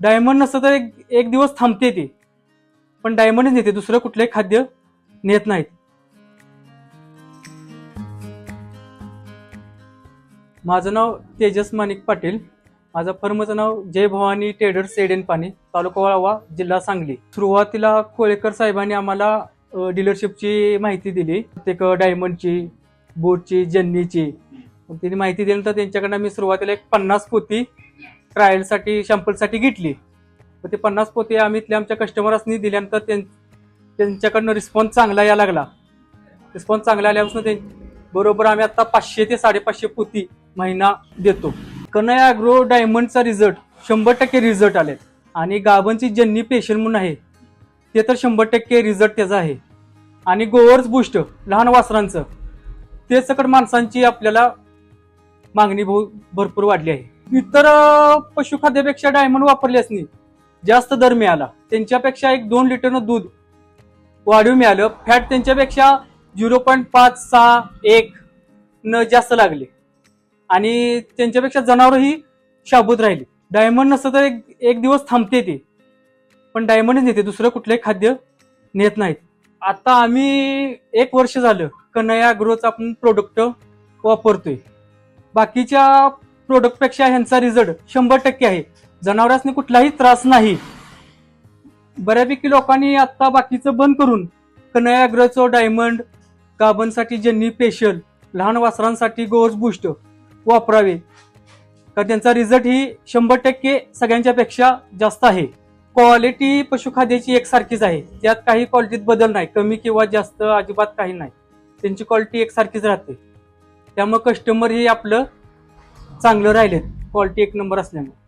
Diamond नसतं तर एक एक दिवस थांबते ते. पण डायमंडच नेते दुसरं कुठलंही खाद्य नेत नाहीत. माझं नाव तेजस माणिक पाटील. माझं फर्मचं नाव जय भवानी ट्रेडर सेडेन पाणी तालुका वाळवा जिल्हा सांगली. सुरुवातीला कोळेकर साहेबांनी आम्हाला डीलरशिपची माहिती दिली. प्रत्येक डायमंडची बोटची जन्नीची त्यांनी माहिती दिल्यानंतर त्यांच्याकडनं मी सुरुवातीला एक पन्नास पोती ट्रायलसाठी शॅम्पलसाठी घेतली. मग ते पन्नास पोती आम्ही इथल्या आमच्या कस्टमर्सनी दिल्यानंतर त्यां- त्यांच्याकडनं रिस्पॉन्स चांगला यायला लागला. रिस्पॉन्स चांगला आल्यापासून ते बरोबर आम्ही आता पाचशे ते साडेपाचशे पोती महिना देतो. कनया अॅग्रो डायमंडचा रिझल्ट शंभर टक्के रिझल्ट आले आणि गाभनची जन्नी पेशंट म्हणून आहे ते तर शंभर टक्के रिझल्ट त्याचा आहे. आणि गोवर्स बुस्ट लहान वासरांचं ते सकट माणसांची आपल्याला मागणी भरपूर वाढली आहे. इतर पशुखाद्यापेक्षा डायमंड वापरले असणे जास्त दर मिळाला. त्यांच्यापेक्षा एक दोन लिटरनं दूध वाढीव मिळालं. फॅट त्यांच्यापेक्षा झिरो पॉईंट पाच सहा एक न जास्त लागले. आणि त्यांच्यापेक्षा जनावरही शाबूत राहिली. डायमंड नसतं तर एक एक दिवस थांबते ते. पण डायमंडच नेते. दुसरं कुठलंही खाद्य नेत नाहीत. आता आम्ही एक वर्ष झालं कनया ग्रोथ आपण प्रोडक्ट वापरतोय. बाकीच्या प्रोडक्टपेक्षा ह्यांचा रिझल्ट शंभर टक्के आहे. जनावरांनी कुठलाही त्रास नाही. बऱ्यापैकी लोकांनी आता बाकीचं बंद करून कनयाग्रचं डायमंड गाभणसाठी जन्नी पेशल लहान वासरांसाठी गोज बुस्ट वापरावे. कारण त्यांचा रिझल्ट ही शंभर टक्के सगळ्यांच्या पेक्षा जास्त आहे. क्वालिटी पशुखाद्याची एकसारखीच आहे. त्यात काही क्वालिटीत बदल नाही. कमी किंवा जास्त अजिबात काही नाही. त्यांची क्वालिटी एकसारखीच राहते. त्यामुळे कस्टमर हे आपलं चांगलं राहिलेत क्वालिटी एक नंबर असल्यामुळे.